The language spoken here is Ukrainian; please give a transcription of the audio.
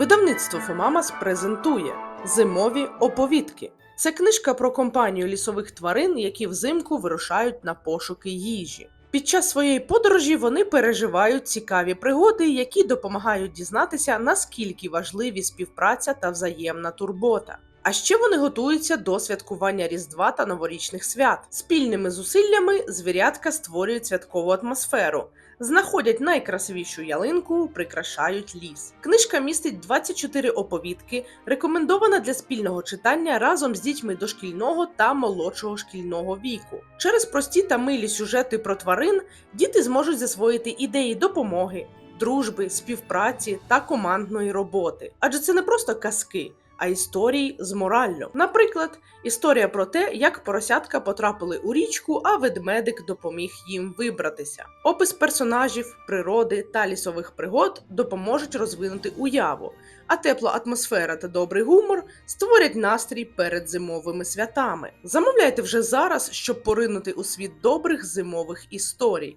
Видавництво Фомамас презентує Зимові оповідки. Це книжка про компанію лісових тварин, які взимку вирушають на пошуки їжі. Під час своєї подорожі вони переживають цікаві пригоди, які допомагають дізнатися, наскільки важливі співпраця та взаємна турбота. А ще вони готуються до святкування Різдва та новорічних свят. Спільними зусиллями звірятка створюють святкову атмосферу, знаходять найкрасивішу ялинку, прикрашають ліс. Книжка містить 24 оповідки, рекомендована для спільного читання разом з дітьми дошкільного та молодшого шкільного віку. Через прості та милі сюжети про тварин діти зможуть засвоїти ідеї допомоги, дружби, співпраці та командної роботи. Адже це не просто казки. А історії з мораллю. Наприклад, історія про те, як поросятка потрапили у річку, а ведмедик допоміг їм вибратися. Опис персонажів, природи та лісових пригод допоможуть розвинути уяву, а тепла атмосфера та добрий гумор створять настрій перед зимовими святами. Замовляйте вже зараз, щоб поринути у світ добрих зимових історій.